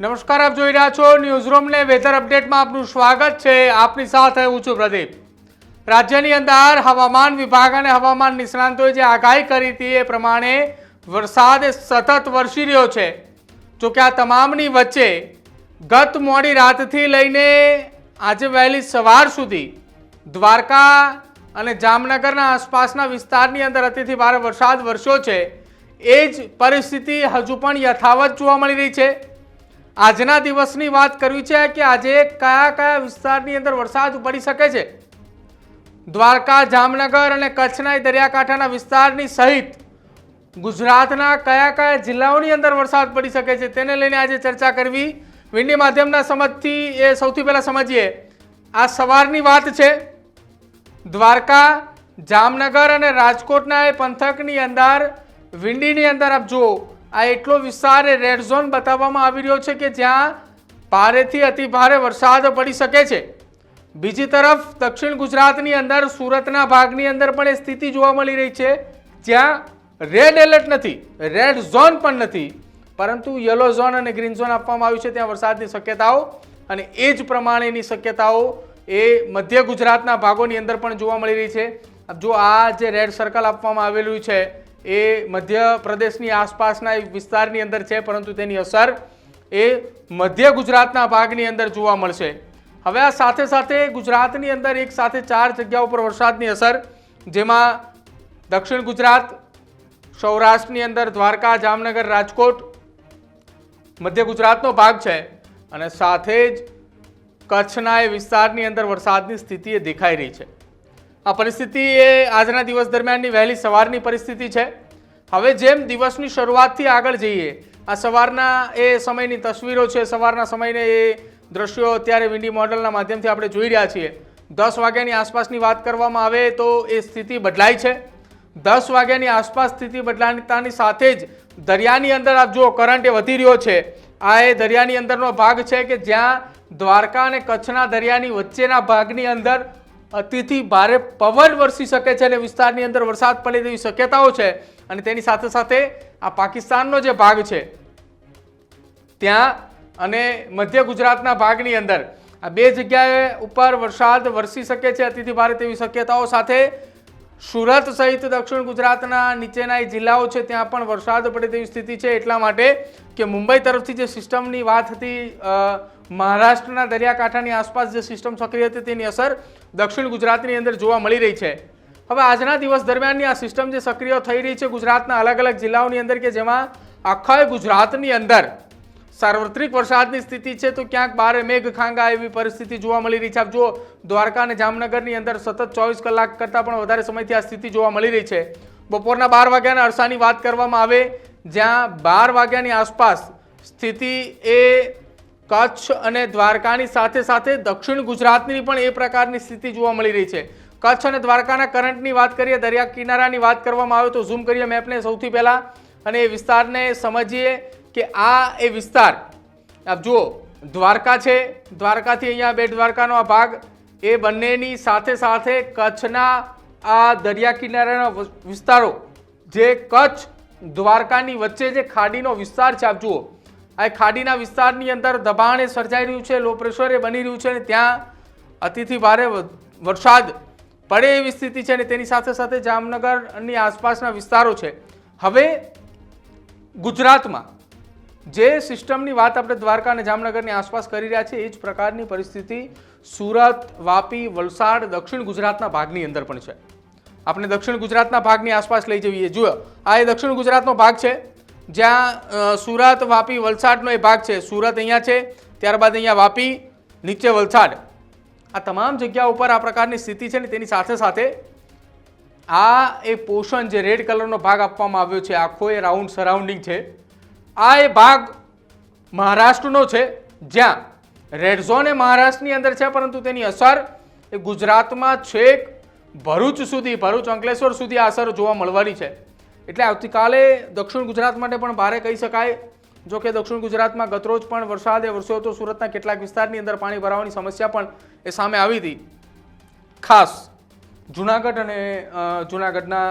નમસ્કાર, આપ જોઈ રહ્યા છો ન્યૂઝરૂમ ને વેધર અપડેટમાં આપનું સ્વાગત છે. આપની સાથે હું છું પ્રદીપ. રાજ્યની અંદર હવામાન વિભાગ અને હવામાન નિષ્ણાંતોએ જે આગાહી કરી હતી એ પ્રમાણે વરસાદ સતત વરસી રહ્યો છે. જો કે આ તમામની વચ્ચે ગત મોડી રાતથી લઈને આજે વહેલી સવાર સુધી દ્વારકા અને જામનગરના આસપાસના વિસ્તારની અંદર અતિથી ભારે વરસાદ વરસ્યો છે. એ જ પરિસ્થિતિ હજુ પણ યથાવત જોવા મળી રહી છે. આજના દિવસની વાત કરવી છે કે આજે કયા કયા વિસ્તારની અંદર વરસાદ પડી શકે છે? દ્વારકા, જામનગર અને કચ્છના દરિયાકાંઠાના વિસ્તારની સહિત ગુજરાતના કયા કયા જિલ્લાઓની અંદર વરસાદ પડી શકે છે તેને લઈને આજે ચર્ચા કરવી. વિન્ડી માધ્યમના સમજથી એ સૌથી પહેલાં સમજીએ. આ સવારની વાત છે. દ્વારકા, જામનગર અને રાજકોટના એ પંથકની અંદર વિંડીની અંદર આપ જુઓ આ એટલો વિસ્તાર રેડ ઝોન બતાવવામાં આવી રહ્યો છે કે જ્યાં ભારેથી અતિ ભારે વરસાદ પડી શકે છે. બીજી તરફ દક્ષિણ ગુજરાતની અંદર, સુરતના ભાગની અંદર પણ એ સ્થિતિ જોવા મળી રહી છે. જ્યાં રેડ એલર્ટ નથી રેડ ઝોન પણ નથી, પરંતુ યલો ઝોન અને ગ્રીન ઝોન આપવામાં આવ્યું છે. ત્યાં વરસાદની શક્યતાઓ અને એ જ પ્રમાણેની શક્યતાઓ એ મધ્ય ગુજરાતના ભાગોની અંદર પણ જોવા મળી રહી છે. જો આ જે રેડ સર્કલ આપવામાં આવેલું છે એ મધ્ય પ્રદેશની આસપાસના વિસ્તારની અંદર છે, પરંતુ તેની અસર એ મધ્ય ગુજરાતના ભાગની અંદર જોવા મળશે. હવે આ સાથે સાથે ગુજરાતની અંદર એક સાથે ચાર જગ્યાઓ પર વરસાદની અસર, જેમાં દક્ષિણ ગુજરાત, સૌરાષ્ટ્રની અંદર દ્વારકા, જામનગર, રાજકોટ, મધ્ય ગુજરાતનો ભાગ છે. અને સાથે જ કચ્છના એ વિસ્તારની અંદર વરસાદની સ્થિતિ એ દેખાઈ રહી છે. આ પરિસ્થિતિ એ આજના દિવસ દરમિયાનની વહેલી સવારની પરિસ્થિતિ છે. હવે જેમ દિવસની શરૂઆતથી આગળ જઈએ, આ સવારના એ સમયની તસવીરો છે, સવારના સમયને એ દ્રશ્યો અત્યારે વિન્ડી મોડલના માધ્યમથી આપણે જોઈ રહ્યા છીએ. દસ વાગ્યાની આસપાસની વાત કરવામાં આવે તો એ સ્થિતિ બદલાય છે. દસ વાગ્યાની આસપાસ સ્થિતિ બદલાતાની સાથે જ દરિયાની અંદર આપ જુઓ, કરંટ એ વધી રહ્યો છે. આ એ દરિયાની અંદરનો ભાગ છે કે જ્યાં દ્વારકા અને કચ્છના દરિયાની વચ્ચેના ભાગની અંદર અતિથી ભારે પવન વરસી શકે છે અને વિસ્તારની અંદર વરસાદ પડે તેવી શક્યતાઓ છે અને તેની સાથે સાથે આ પાકિસ્તાનનો જે ભાગ છે, ત્યાં અને મધ્ય ગુજરાતના ભાગની અંદર આ બે જગ્યાએ ઉપર વરસાદ વરસી શકે છે, અતિથી ભારે તેવી શક્યતાઓ સાથે. સુરત સહિત દક્ષિણ ગુજરાતના નીચેના જિલ્લાઓ છે, ત્યાં પણ વરસાદ પડે તેવી સ્થિતિ છે એટલા માટે કે મુંબઈ તરફથી જે સિસ્ટમની વાત હતી મહારાષ્ટ્રના દરિયાકાંઠાની આસપાસ જે સિસ્ટમ સક્રિય હતી તેની અસર દક્ષિણ ગુજરાતની અંદર જોવા મળી રહી છે. હવે આજના દિવસ દરમિયાનની આ સિસ્ટમ જે સક્રિય થઈ રહી છે ગુજરાતના અલગ અલગ જિલ્લાઓની અંદર કે જેમાં આખા ગુજરાતની અંદર સાર્વત્રિક વરસાદની સ્થિતિ છે, તો ક્યાંક બારે મેઘખાંગા એવી પરિસ્થિતિ જોવા મળી રહી છે. આપ જો દ્વારકા અને જામનગરની અંદર સતત ચોવીસ કલાક કરતાં પણ વધારે સમયથી આ સ્થિતિ જોવા મળી રહી છે. બપોરના બાર વાગ્યાના અરસાની વાત કરવામાં આવે, જ્યાં બાર વાગ્યાની આસપાસ સ્થિતિ એ કચ્છ અને દ્વારકાની સાથે સાથે દક્ષિણ ગુજરાતની પણ એ પ્રકારની સ્થિતિ જોવા મળી રહી છે. કચ્છ અને દ્વારકાના કરંટની વાત કરીએ, દરિયા કિનારાની વાત કરવામાં આવે તો ઝૂમ કરીએ મેપને સૌથી પહેલાં અને એ વિસ્તારને સમજીએ કે આ એ વિસ્તાર, આપ જુઓ, દ્વારકા છે. દ્વારકાથી અહીંયા બેટ દ્વારકાનો આ ભાગ, એ બંનેની સાથે સાથે કચ્છના આ દરિયા કિનારાના વિસ્તારો, જે કચ્છ દ્વારકાની વચ્ચે જે ખાડીનો વિસ્તાર છે, આપ જુઓ આ ખાડીના વિસ્તારની અંદર દબાણ એ સર્જાઈ રહ્યું છે લો પ્રેશર એ બની રહ્યું છે અને ત્યાં અતિથી ભારે વરસાદ પડે એવી સ્થિતિ છે અને તેની સાથે સાથે જામનગરની આસપાસના વિસ્તારો છે. હવે ગુજરાતમાં જે સિસ્ટમની વાત આપણે દ્વારકા અને જામનગરની આસપાસ કરી રહ્યા છીએ, એ જ પ્રકારની પરિસ્થિતિ સુરત, વાપી, વલસાડ, દક્ષિણ ગુજરાતના ભાગની અંદર પણ છે. આપણે દક્ષિણ ગુજરાતના ભાગની આસપાસ લઈ જઈએ. જુઓ, આ એ દક્ષિણ ગુજરાતનો ભાગ છે. જ્યાં સુરત વાપી વલસાડનો એ ભાગ છે. સુરત અહીંયા છે, ત્યારબાદ અહીંયા વાપી, નીચે વલસાડ. આ તમામ જગ્યા ઉપર આ પ્રકારની સ્થિતિ છે ને તેની સાથે સાથે આ એ પોષણ જે રેડ કલરનો ભાગ આપવામાં આવ્યો છે, આખો એ રાઉન્ડ સરાઉન્ડિંગ છે. આ એ ભાગ મહારાષ્ટ્રનો છે, જ્યાં રેડ ઝોન એ મહારાષ્ટ્રની અંદર છે, પરંતુ તેની અસર એ ગુજરાતમાં છેક ભરૂચ સુધી, ભરૂચ અંકલેશ્વર સુધી આ અસર જોવા મળવાની છે. એટલે આવતીકાલે દક્ષિણ ગુજરાત માટે પણ ભારે કહી શકાય. જો કે દક્ષિણ ગુજરાતમાં ગતરોજ પણ વરસાદ વરસ્યો હતો. સુરતના કેટલાક વિસ્તારની અંદર પાણી ભરાવાની સમસ્યા પણ એ સામે આવી હતી. ખાસ જુનાગઢ અને જુનાગઢના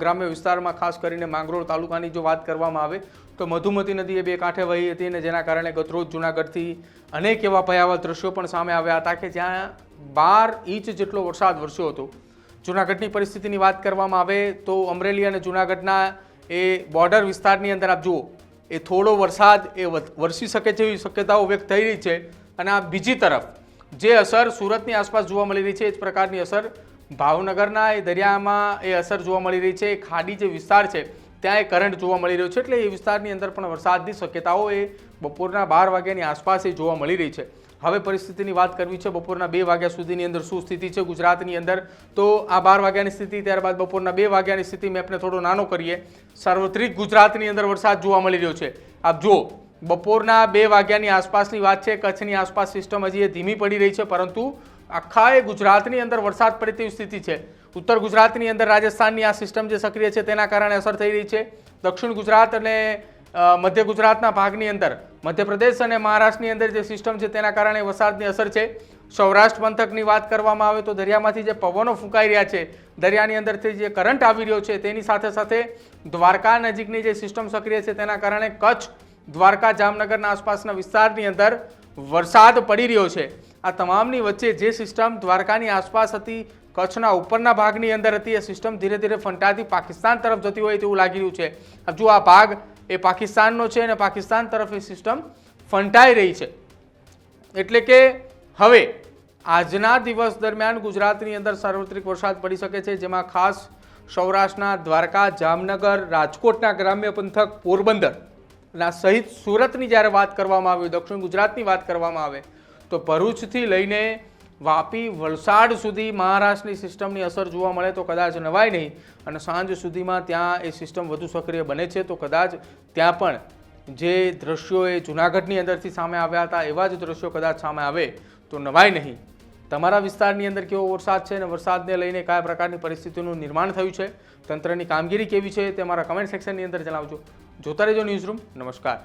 ગ્રામ્ય વિસ્તારમાં ખાસ કરીને માંગરોળ તાલુકાની જો વાત કરવામાં આવે, તો મધુમતી નદી એ બે કાંઠે વહી હતી અને જેના કારણે ગતરોજ જુનાગઢથી અનેક એવા ભયાવહ દ્રશ્યો પણ સામે આવ્યા હતા કે જ્યાં બાર ઇંચ જેટલો વરસાદ વરસ્યો હતો. જૂનાગઢની પરિસ્થિતિની વાત કરવામાં આવે તો અમરેલી અને જૂનાગઢના એ બોર્ડર વિસ્તારની અંદર આપ જુઓ, એ થોડો વરસાદ એ વરસી શકે તેવી શક્યતાઓ વ્યક્ત થઈ રહી છે અને આ બીજી તરફ જે અસર સુરતની આસપાસ જોવા મળી રહી છે, એ જ પ્રકારની અસર ભાવનગરના એ દરિયામાં એ અસર જોવા મળી રહી છે. એ ખાડી જે વિસ્તાર છે, ત્યાં એ કરંટ જોવા મળી રહ્યો છે. એટલે એ વિસ્તારની અંદર પણ વરસાદની શક્યતાઓ એ બપોરના બાર વાગ્યાની આસપાસ એ જોવા મળી રહી છે. હવે પરિસ્થિતિની વાત કરવી છે, બપોરના બે વાગ્યા સુધીની અંદર શું સ્થિતિ છે ગુજરાતની અંદર? તો આ બાર વાગ્યાની સ્થિતિ, ત્યારબાદ બપોરના બે વાગ્યાની સ્થિતિ મેપને થોડો નાનો કરીએ. સાર્વત્રિક ગુજરાતની અંદર વરસાદ જોવા મળી રહ્યો છે. આપ જુઓ, બપોરના બે વાગ્યાની આસપાસની વાત છે, કચ્છની આસપાસ સિસ્ટમ હજી એ ધીમી પડી રહી છે, પરંતુ આખા એ ગુજરાતની અંદર વરસાદ પડે તેવી સ્થિતિ છે. ઉત્તર ગુજરાતની અંદર રાજસ્થાનની આ સિસ્ટમ જે સક્રિય છે તેના કારણે અસર થઈ રહી છે. દક્ષિણ ગુજરાત અને મધ્ય ગુજરાતના ભાગની અંદર, મધ્યપ્રદેશ અને મહારાષ્ટ્રની અંદર જે સિસ્ટમ છે તેના કારણે વરસાદની અસર છે. સૌરાષ્ટ્ર પંથકની વાત કરવામાં આવે તો દરિયામાંથી જે પવનો ફૂંકાઈ રહ્યા છે, દરિયાની અંદરથી જે કરંટ આવી રહ્યો છે તેની સાથે સાથે દ્વારકા નજીકની જે સિસ્ટમ સક્રિય છે તેના કારણે કચ્છ, દ્વારકા, જામનગરના આસપાસના વિસ્તારની અંદર વરસાદ પડી રહ્યો છે. આ તમામની વચ્ચે જે સિસ્ટમ દ્વારકાની આસપાસ હતી, કચ્છના ઉપરના ભાગની અંદર હતી, એ સિસ્ટમ ધીરે ધીરે ફંટાતી પાકિસ્તાન તરફ જતી હોય તેવું લાગી રહ્યું છે. હજુ આ ભાગ એ પાકિસ્તાનનો છે અને પાકિસ્તાન તરફ એ સિસ્ટમ ફંટાઈ રહી છે. એટલે કે હવે, આજના દિવસ દરમિયાન ગુજરાતની અંદર સાર્વત્રિક વરસાદ પડી શકે છે, જેમાં ખાસ સૌરાષ્ટ્રના દ્વારકા, જામનગર, રાજકોટના ગ્રામ્ય પંથક, પોરબંદરના સહિત સુરતની જ્યારે વાત કરવામાં આવે, દક્ષિણ ગુજરાતની વાત કરવામાં આવે, તો ભરૂચથી લઈને વાપી વલસાડ સુધી મહારાષ્ટ્રની સિસ્ટમની અસર જોવા મળે તો કદાચ નવાય નહીં. અને સાંજ સુધીમાં ત્યાં એ સિસ્ટમ વધુ સક્રિય બને છે તો કદાચ ત્યાં પણ જે દ્રશ્યો એ જૂનાગઢની અંદરથી સામે આવ્યા હતા એવા જ દ્રશ્યો કદાચ સામે આવે તો નવાય નહીં. તમારા વિસ્તારની અંદર કેવો વરસાદ છે અને વરસાદને લઈને કયા પ્રકારની પરિસ્થિતિનું નિર્માણ થયું છે? તંત્રની કામગીરી કેવી છે તે મારા કમેન્ટ સેક્શનની અંદર જણાવજો. જોતા રહેજો ન્યૂઝ રૂમ નમસ્કાર.